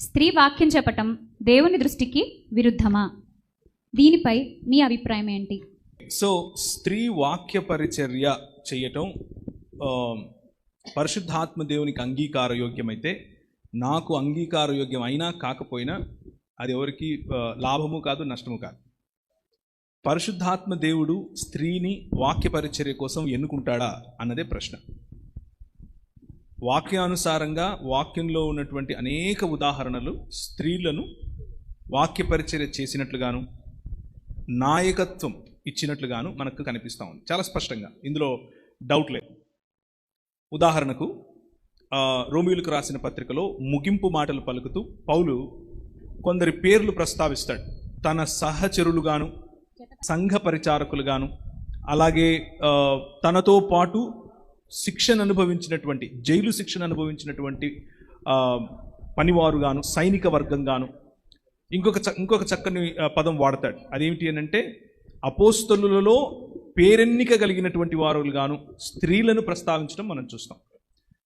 స్త్రీ వాక్యం చెప్పటం దేవుని దృష్టికి విరుద్ధమా? దీనిపై మీ అభిప్రాయం ఏంటి? సో స్త్రీ వాక్య పరిచర్య చేయటం పరిశుద్ధాత్మ దేవునికి అంగీకారయోగ్యమైతే నాకు అంగీకారయోగ్యం అయినా కాకపోయినా అది ఎవరికి లాభము కాదు నష్టము కాదు. పరిశుద్ధాత్మ దేవుడు స్త్రీని వాక్య పరిచర్య కోసం ఎన్నుకుంటాడా? అన్నదే ప్రశ్న. వాక్యానుసారంగా వాక్యంలో ఉన్నటువంటి అనేక ఉదాహరణలు స్త్రీలను వాక్య పరిచర్య చేసినట్లుగాను నాయకత్వం ఇచ్చినట్లుగాను మనకు కనిపిస్తూ ఉంది. చాలా స్పష్టంగా. ఇందులో డౌట్ లేదు. ఉదాహరణకు రోమిలకు రాసిన పత్రికలో ముగింపు మాటలు పలుకుతూ పౌలు కొందరి పేర్లు ప్రస్తావిస్తాడు. తన సహచరులుగాను సంఘ పరిచారకులుగాను అలాగే తనతో పాటు శిక్షణ అనుభవించినటువంటి జైలు శిక్షణ అనుభవించినటువంటి పనివారుగాను సైనిక వర్గంగాను ఇంకొక చ- ఇంకొక చక్కని పదం వాడతాడు. అదేమిటి అని అంటే అపోస్తలులలో పేరెన్నిక కలిగినటువంటి వారులుగాను స్త్రీలను ప్రస్తావించడం మనం చూస్తాం.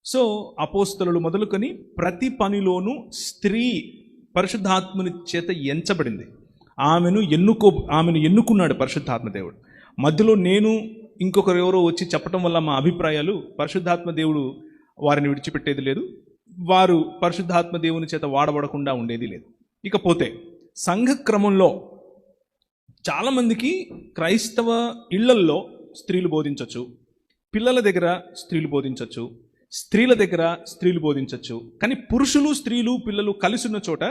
సో అపోస్తలు మొదలుకొని ప్రతి పనిలోనూ స్త్రీ పరిశుద్ధాత్మని చేత ఎంచబడింది. ఆమెను ఎన్నుకో ఆమెను ఎన్నుకున్నాడు పరిశుద్ధాత్మ దేవుడు. మధ్యలో నేను ఇంకొకరు ఎవరో వచ్చి చెప్పటం వల్ల మా అభిప్రాయాలు పరిశుద్ధాత్మ దేవుడు వారిని విడిచిపెట్టేది లేదు. వారు పరిశుద్ధాత్మ దేవుని చేత వాడబడకుండా ఉండేది లేదు. ఇకపోతే సంఘ క్రమంలో చాలామందికి క్రైస్తవ ఇళ్ళల్లో స్త్రీలు బోధించవచ్చు పిల్లల దగ్గర స్త్రీలు బోధించవచ్చు స్త్రీల దగ్గర స్త్రీలు బోధించవచ్చు కానీ పురుషులు స్త్రీలు పిల్లలు కలిసి ఉన్న చోట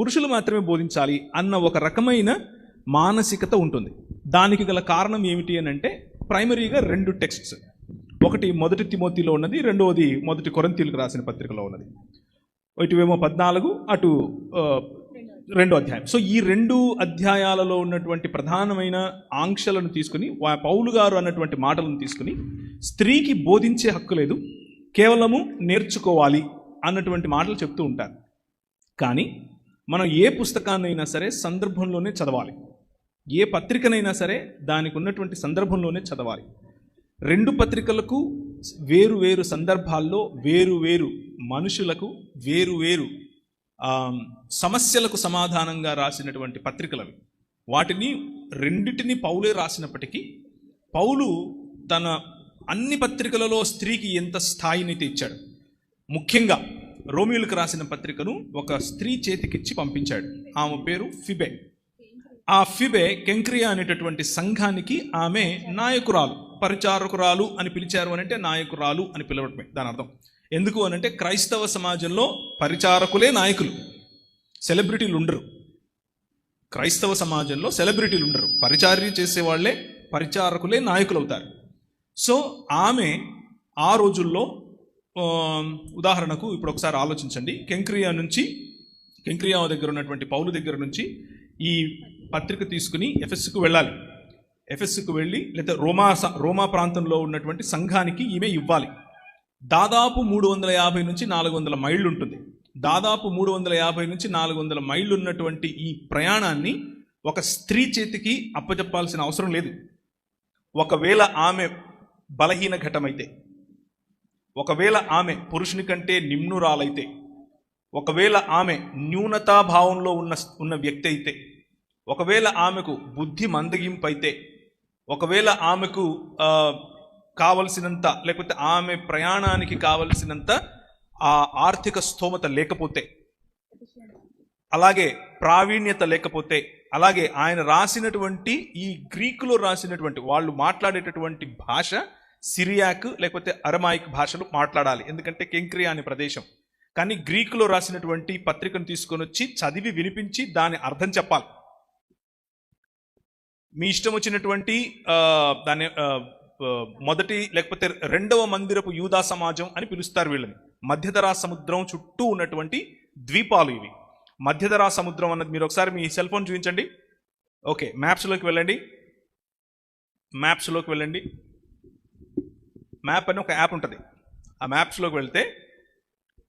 పురుషులు మాత్రమే బోధించాలి అన్న ఒక రకమైన మానసికత ఉంటుంది. దానికి గల కారణం ఏమిటి అని అంటే ప్రైమరీగా రెండు టెక్స్ట్స్. ఒకటి మొదటి తిమోతిలో ఉన్నది రెండవది మొదటి కొరంతీలకు రాసిన పత్రికలో ఉన్నది. ఇటువేమో పద్నాలుగు అటు రెండో అధ్యాయం. సో ఈ రెండు అధ్యాయాలలో ఉన్నటువంటి ప్రధానమైన ఆంక్షలను తీసుకుని వా- పౌలు గారు అన్నటువంటి మాటలను తీసుకుని స్త్రీకి బోధించే హక్కు లేదు కేవలము నేర్చుకోవాలి అన్నటువంటి మాటలు చెప్తూ ఉంటారు. కానీ మనం ఏ పుస్తకాన్నైనా సరే సందర్భంలోనే చదవాలి. ఏ పత్రికనైనా సరే దానికి ఉన్నటువంటి సందర్భంలోనే చదవాలి. రెండు పత్రికలకు వేరు వేరు సందర్భాల్లో వేరు వేరు మనుషులకు వేరు వేరు సమస్యలకు సమాధానంగా రాసినటువంటి పత్రికలవి. వాటిని రెండిటిని పౌలే రాసినప్పటికీ పౌలు తన అన్ని పత్రికలలో స్త్రీకి ఎంత స్థాయిని తెచ్చాడు. ముఖ్యంగా రోమియోలకు రాసిన పత్రికను ఒక స్త్రీ చేతికిచ్చి పంపించాడు. ఆమె పేరు ఫిబే. ఆ ఫిబే కెంక్రియా అనేటటువంటి సంఘానికి ఆమె నాయకురాలు పరిచారకురాలు అని పిలిచారు అని అంటే నాయకురాలు అని పిలవడమే. దాని అర్థం. ఎందుకు అని అంటే క్రైస్తవ సమాజంలో పరిచారకులే నాయకులు. సెలబ్రిటీలు ఉండరు. క్రైస్తవ సమాజంలో సెలబ్రిటీలు ఉండరు. పరిచార్యం చేసేవాళ్ళే పరిచారకులే నాయకులు అవుతారు సో ఆమె ఆ రోజుల్లో ఉదాహరణకు ఇప్పుడు ఒకసారి ఆలోచించండి. కెంక్రియా నుంచి కెంక్రియా దగ్గర ఉన్నటువంటి పౌలు దగ్గర నుంచి ఈ పత్రిక తీసుకుని ఎఫ్ఎస్కు వెళ్ళాలి. ఎఫ్ఎస్కు వెళ్ళి లేదా రోమా రోమా ప్రాంతంలో ఉన్నటువంటి సంఘానికి ఈమె ఇవ్వాలి. దాదాపు మూడు వందల యాభై నుంచి నాలుగు వందల మైళ్ళు ఉంటుంది. దాదాపు మూడు వందల యాభై నుంచి నాలుగు వందల మైళ్ళు ఉన్నటువంటి ఈ ప్రయాణాన్ని ఒక స్త్రీ చేతికి అప్పచెప్పాల్సిన అవసరం లేదు. ఒకవేళ ఆమె బలహీన ఘటమైతే ఒకవేళ ఆమె పురుషుని కంటే నిమ్నురాలైతే ఒకవేళ ఆమె న్యూనతాభావంలో ఉన్న ఉన్న వ్యక్తి అయితే ఒకవేళ ఆమెకు బుద్ధి మందగింపు అయితే ఒకవేళ ఆమెకు కావలసినంత లేకపోతే ఆమె ప్రయాణానికి కావలసినంత ఆ ఆర్థిక స్తోమత లేకపోతే అలాగే ప్రావీణ్యత లేకపోతే అలాగే ఆయన రాసినటువంటి ఈ గ్రీకులో రాసినటువంటి వాళ్ళు మాట్లాడేటటువంటి భాష సిరియాక్ లేకపోతే అరమాయిక్ భాషలు మాట్లాడాలి. ఎందుకంటే కెంక్రియా అనే ప్రదేశం. కానీ గ్రీకులో రాసినటువంటి పత్రికను తీసుకొని వచ్చి చదివి వినిపించి దాని అర్థం చెప్పాలి. మీ ఇష్టం వచ్చినటువంటి దాన్ని మొదటి లేకపోతే రెండవ మందిరపు యూదా సమాజం అని పిలుస్తారు వీళ్ళని. మధ్యధరా సముద్రం చుట్టూ ఉన్నటువంటి ద్వీపాలు ఇవి. మధ్యధరా సముద్రం అన్నది మీరు ఒకసారి మీ సెల్ ఫోన్ చూపించండి. ఓకే మ్యాప్స్లోకి వెళ్ళండి. మ్యాప్స్లోకి వెళ్ళండి. మ్యాప్ అని ఒక యాప్ ఉంటుంది. ఆ మ్యాప్స్లోకి వెళ్తే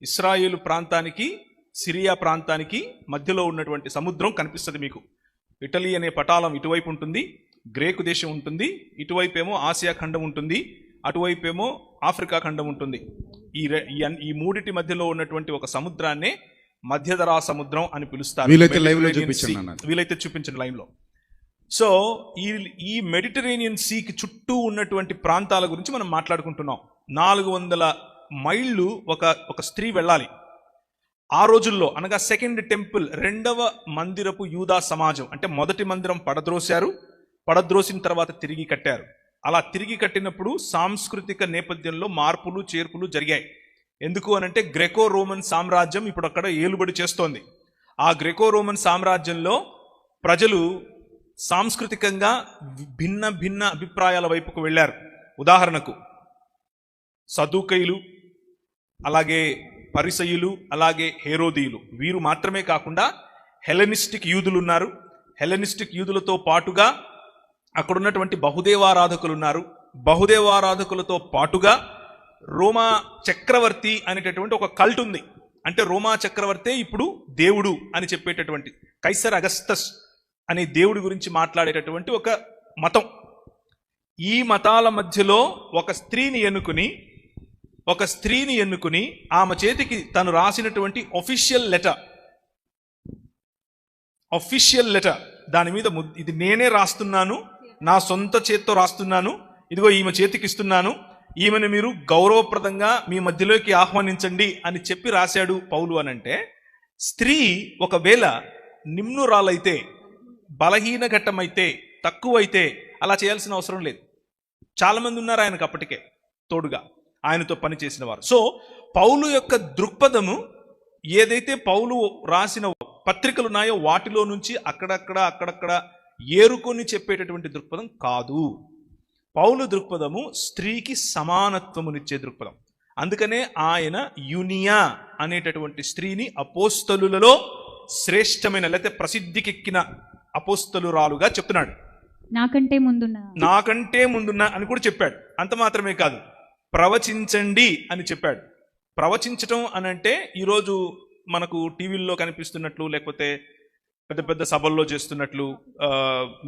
ఇస్రాయేల్ ప్రాంతానికి సిరియా ప్రాంతానికి మధ్యలో ఉన్నటువంటి సముద్రం కనిపిస్తుంది మీకు. ఇటలీ అనే పటాలం ఇటువైపు ఉంటుంది గ్రేకు దేశం ఉంటుంది ఇటువైపు ఏమో ఆసియా ఖండం ఉంటుంది అటువైపు ఏమో ఆఫ్రికా ఖండం ఉంటుంది. ఈ ఈ మూడిటి మధ్యలో ఉన్నటువంటి ఒక సముద్రాన్నే మధ్యధరా సముద్రం అని పిలుస్తారు. వీలైతే లో. వీలైతే చూపించండి లైవ్లో సో ఈ ఈ మెడిటరేనియన్ సీకి చుట్టూ ఉన్నటువంటి ప్రాంతాల గురించి మనం మాట్లాడుకుంటున్నాం. నాలుగు వందల మైళ్ళు ఒక ఒక స్త్రీ వెళ్ళాలి. ఆ రోజుల్లో అనగా సెకండ్ టెంపుల్ రెండవ మందిరపు యూదా సమాజం అంటే మొదటి మందిరం పడద్రోశారు పడద్రోసిన తర్వాత తిరిగి కట్టారు. అలా తిరిగి కట్టినప్పుడు సాంస్కృతిక నేపథ్యంలో మార్పులు చేర్పులు జరిగాయి. ఎందుకు అనంటే గ్రెకో రోమన్ సామ్రాజ్యం ఇప్పుడు అక్కడ ఏలుబడి చేస్తోంది. ఆ గ్రెకో రోమన్ సామ్రాజ్యంలో ప్రజలు సాంస్కృతికంగా భిన్న భిన్న అభిప్రాయాల వైపుకు వెళ్ళారు. ఉదాహరణకు సదుకైలు అలాగే పరిసయులు అలాగే హేరోదీయులు. వీరు మాత్రమే కాకుండా హెలెనిస్టిక్ యూదులు ఉన్నారు హెలెనిస్టిక్ యూదులతో పాటుగా అక్కడ ఉన్నటువంటి బహుదేవారాధకులు ఉన్నారు బహుదేవారాధకులతో పాటుగా రోమా చక్రవర్తి అనేటటువంటి ఒక కల్ట్ ఉంది. అంటే రోమా చక్రవర్తే ఇప్పుడు దేవుడు అని చెప్పేటటువంటి కైసర్ అగస్తస్ అనే దేవుడి గురించి మాట్లాడేటటువంటి ఒక మతం. ఈ మతాల మధ్యలో ఒక స్త్రీని ఎన్నుకుని ఒక స్త్రీని ఎన్నుకుని ఆమె చేతికి తను రాసినటువంటి ఒఫిషియల్ లెటర్ ఒఫిషియల్ లెటర్ దాని మీద ఇది నేనే రాస్తున్నాను నా సొంత చేత్తో రాస్తున్నాను ఇదిగో ఈమె చేతికి ఇస్తున్నాను ఈమెను మీరు గౌరవప్రదంగా మీ మధ్యలోకి ఆహ్వానించండి అని చెప్పి రాశాడు పౌలు అనంటే స్త్రీ ఒకవేళ నిమ్నురాలైతే బలహీన ఘట్టమైతే తక్కువైతే అలా చేయాల్సిన అవసరం లేదు. చాలామంది ఉన్నారు ఆయనకు అప్పటికే తోడుగా. ఆయనతో పనిచేసిన వారు సో పౌలు యొక్క దృక్పథము ఏదైతే పౌలు రాసిన పత్రికలు ఉన్నాయో వాటిలో నుంచి అక్కడక్కడ అక్కడక్కడ ఏరుకొని చెప్పేటటువంటి దృక్పథం కాదు. పౌలు దృక్పథము స్త్రీకి సమానత్వమునిచ్చే దృక్పథం. అందుకనే ఆయన యునియా అనేటటువంటి స్త్రీని అపోస్తలులలో శ్రేష్టమైన లేకపోతే ప్రసిద్ధికెక్కిన అపోస్తలురాలుగా చెప్తున్నాడు. నాకంటే ముందున్న. నాకంటే ముందున్న అని కూడా చెప్పాడు. అంత మాత్రమే కాదు. ప్రవచించండి అని చెప్పాడు. ప్రవచించటం అని అంటే ఈరోజు మనకు టీవీల్లో కనిపిస్తున్నట్లు లేకపోతే పెద్ద పెద్ద సభల్లో చేస్తున్నట్లు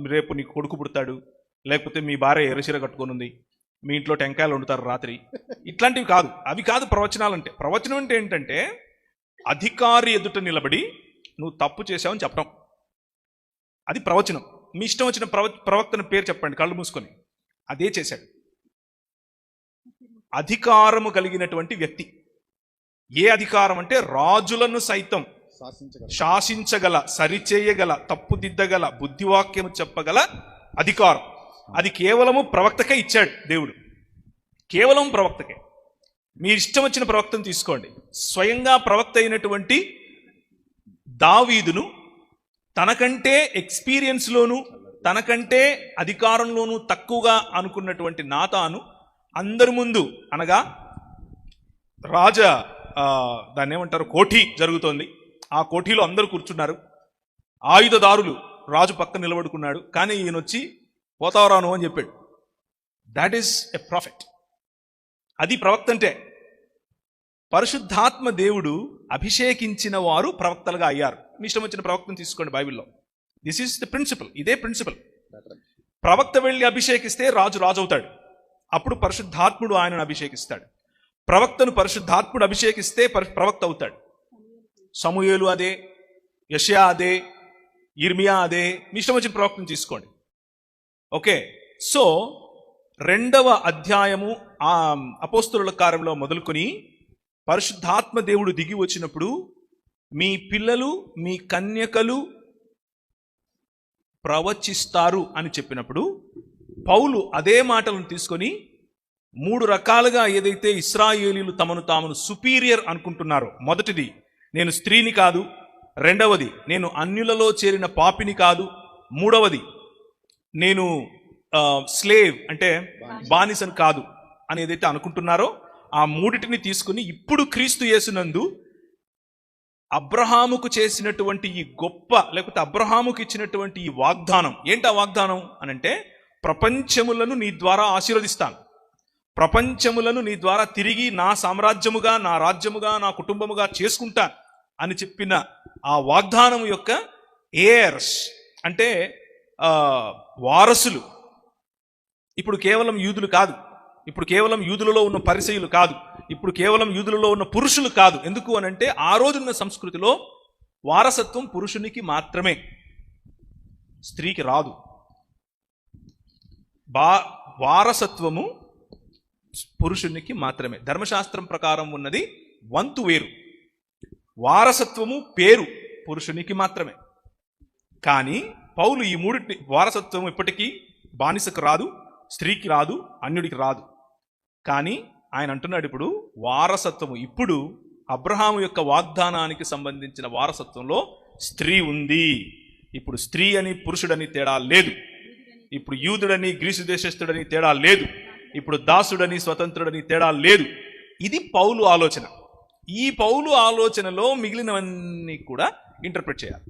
రేపు నీకు కొడుకు పుడతాడు లేకపోతే మీ భార్య ఎర్రచీర కట్టుకొని ఉంది మీ ఇంట్లో టెంకాయలు వండుతారు రాత్రి. ఇట్లాంటివి కాదు. అవి కాదు ప్రవచనాలు అంటే ప్రవచనం అంటే ఏంటంటే అధికారి ఎదుట నిలబడి నువ్వు తప్పు చేశావని చెప్పడం అది ప్రవచనం. మీ ఇష్టం వచ్చిన ప్రవ ప్రవక్తన పేరు చెప్పండి కళ్ళు మూసుకొని. అదే చేశాడు. అధికారము కలిగినటువంటి వ్యక్తి. ఏ అధికారం అంటే రాజులను సైతం శాసించగల. సరిచేయగల తప్పుదిద్దగల బుద్ధివాక్యము చెప్పగల అధికారం. అది కేవలము ప్రవక్తకే ఇచ్చాడు దేవుడు. కేవలం ప్రవక్తకే. మీ ఇష్టం వచ్చిన ప్రవక్తను తీసుకోండి. స్వయంగా ప్రవక్త అయినటువంటి దావీదును తనకంటే ఎక్స్పీరియన్స్లోను తనకంటే అధికారంలోనూ తక్కువగా అనుకున్నటువంటి నాతాను అందరి ముందు అనగా రాజ దాన్ని ఏమంటారు కోఠి జరుగుతోంది. ఆ కోఠీలో అందరూ కూర్చున్నారు. ఆయుధదారులు రాజు పక్కన నిలబడుకున్నాడు. కానీ ఈయన వచ్చి పోతావరాను అని చెప్పాడు. దాట్ ఈస్ ఎ ప్రాఫిట్ అది ప్రవక్త అంటే. పరిశుద్ధాత్మ దేవుడు అభిషేకించిన వారు ప్రవక్తలుగా అయ్యారు. మీ ఇష్టం వచ్చిన ప్రవక్తను తీసుకోండి బైబిల్లో. దిస్ ఈస్ ద ప్రిన్సిపల్ ఇదే ప్రిన్సిపల్ ప్రవక్త వెళ్ళి అభిషేకిస్తే రాజు రాజు అవుతాడు అప్పుడు పరిశుద్ధాత్ముడు ఆయనను అభిషేకిస్తాడు. ప్రవక్తను పరిశుద్ధాత్ముడు అభిషేకిస్తే ప్రవక్త అవుతాడు. సమూయేలు అదే యషయా అదే ఇర్మియా అదే మీ ఇష్టం వచ్చిన ప్రవక్తను తీసుకోండి. ఓకే? సో రెండవ అధ్యాయము ఆ అపోస్తుల కార్యంలో మొదలుకొని పరిశుద్ధాత్మ దేవుడు దిగి వచ్చినప్పుడు మీ పిల్లలు మీ కన్యకలు ప్రవచిస్తారు అని చెప్పినప్పుడు పౌలు అదే మాటలను తీసుకొని మూడు రకాలుగా ఏదైతే ఇస్రాయేలీలు తమను తామును సుపీరియర్ అనుకుంటున్నారో మొదటిది నేను స్త్రీని కాదు. రెండవది నేను అన్యులలో చేరిన పాపిని కాదు. మూడవది నేను స్లేవ్ అంటే బానిసను కాదు అని ఏదైతే అనుకుంటున్నారో ఆ మూడిటిని తీసుకుని ఇప్పుడు క్రీస్తు యేసునందు అబ్రహాముకు చేసినటువంటి ఈ గొప్ప లేకపోతే అబ్రహాముకు ఇచ్చినటువంటి ఈ వాగ్దానం ఏంటి ఆ వాగ్దానం అనంటే ప్రపంచములను నీ ద్వారా ఆశీర్వదిస్తాను. ప్రపంచములను నీ ద్వారా తిరిగి నా సామ్రాజ్యముగా నా రాజ్యముగా నా కుటుంబముగా చేసుకుంటా అని చెప్పిన ఆ వాగ్దానం యొక్క ఏయర్స్ అంటే వారసులు. ఇప్పుడు కేవలం యూదులు కాదు. ఇప్పుడు కేవలం యూదులలో ఉన్న పరిచయులు కాదు. ఇప్పుడు కేవలం యూదులలో ఉన్న పురుషులు కాదు. ఎందుకు అని అంటే ఆ రోజున్న సంస్కృతిలో వారసత్వం పురుషునికి మాత్రమే. స్త్రీకి రాదు. బా వారసత్వము పురుషునికి మాత్రమే. ధర్మశాస్త్రం ప్రకారం ఉన్నది వంతు వేరు. వారసత్వము పేరు పురుషునికి మాత్రమే. కానీ పౌలు ఈ మూడింటి వారసత్వం ఇప్పటికీ బానిసకు రాదు స్త్రీకి రాదు అన్యుడికి రాదు. కానీ ఆయన అంటున్నాడు ఇప్పుడు వారసత్వము ఇప్పుడు అబ్రహాము యొక్క వాగ్దానానికి సంబంధించిన వారసత్వంలో స్త్రీ ఉంది. ఇప్పుడు స్త్రీ అని పురుషుడని తేడా లేదు. ఇప్పుడు యూదుడని గ్రీసు దేశస్థుడని తేడా లేదు. ఇప్పుడు దాసుడని స్వతంత్రుడని తేడా లేదు. ఇది పౌలు ఆలోచన. ఈ పౌలు ఆలోచనలో మిగిలినవన్నీ కూడా ఇంటర్ప్రిట్ చేయాలి.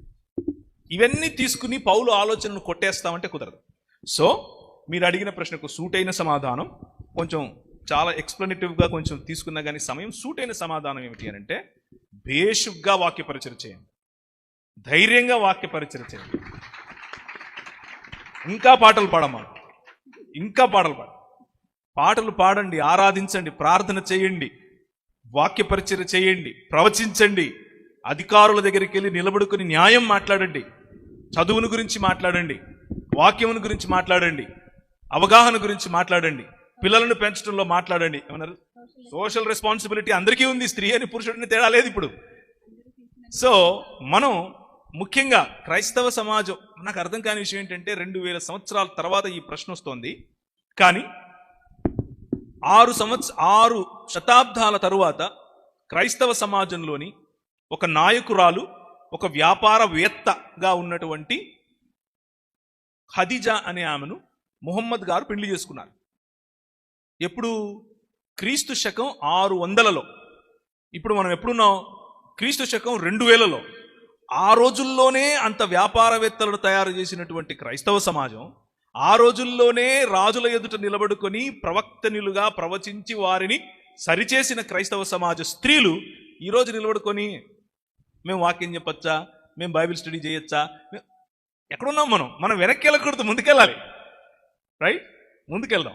ఇవన్నీ తీసుకుని పౌలు ఆలోచనను కొట్టేస్తామంటే కుదరదు. సో మీరు అడిగిన ప్రశ్నకు సూటైన సమాధానం కొంచెం చాలా ఎక్స్ప్లెనేటివ్గా కొంచెం తీసుకున్నా కానీ సమయం సూటైన సమాధానం ఏమిటి అని అంటే బేషుగ్గా వాక్యపరిచర చేయండి. ధైర్యంగా వాక్యపరిచర చేయండి. ఇంకా పాటలు పాడమ్మా. ఇంకా పాటలు పాడ. పాటలు పాడండి ఆరాధించండి ప్రార్థన చేయండి వాక్య పరిచయం చేయండి ప్రవచించండి అధికారుల దగ్గరికి వెళ్ళి నిలబడుకుని న్యాయం మాట్లాడండి చదువును గురించి మాట్లాడండి వాక్యమును గురించి మాట్లాడండి అవగాహన గురించి మాట్లాడండి పిల్లలను పెంచడంలో మాట్లాడండి. ఏమన్నారు? సోషల్ రెస్పాన్సిబిలిటీ అందరికీ ఉంది స్త్రీ అని పురుషుడిని తేడా లేదు ఇప్పుడు. సో మనం ముఖ్యంగా క్రైస్తవ సమాజం నాకు అర్థం కాని విషయం ఏంటంటే రెండు వేల సంవత్సరాల తర్వాత ఈ ప్రశ్న వస్తోంది. కానీ ఆరు సంవత్స ఆరు శతాబ్దాల తరువాత క్రైస్తవ సమాజంలోని ఒక నాయకురాలు ఒక వ్యాపారవేత్తగా ఉన్నటువంటి ఖదిజా అనే ఆమెను ముహమ్మద్ గారు పెళ్ళి చేసుకున్నారు. ఎప్పుడు? క్రీస్తు శకం ఆరు వందలలో. ఇప్పుడు మనం ఎప్పుడున్నాం? క్రీస్తు శకం రెండు వేలలో. ఆ రోజుల్లోనే అంత వ్యాపారవేత్తలను తయారు చేసినటువంటి క్రైస్తవ సమాజం ఆ రోజుల్లోనే రాజుల ఎదుట నిలబడుకొని ప్రవక్తనిలుగా ప్రవచించి వారిని సరిచేసిన క్రైస్తవ సమాజ స్త్రీలు ఈరోజు నిలబడుకొని మేము వాక్యం చెప్పచ్చా? మేము బైబిల్ స్టడీ చేయొచ్చా? ఎక్కడున్నాం మనం? మనం వెనక్కి వెళ్ళకూడదు ముందుకెళ్ళాలి. రైట్? ముందుకెళ్దాం.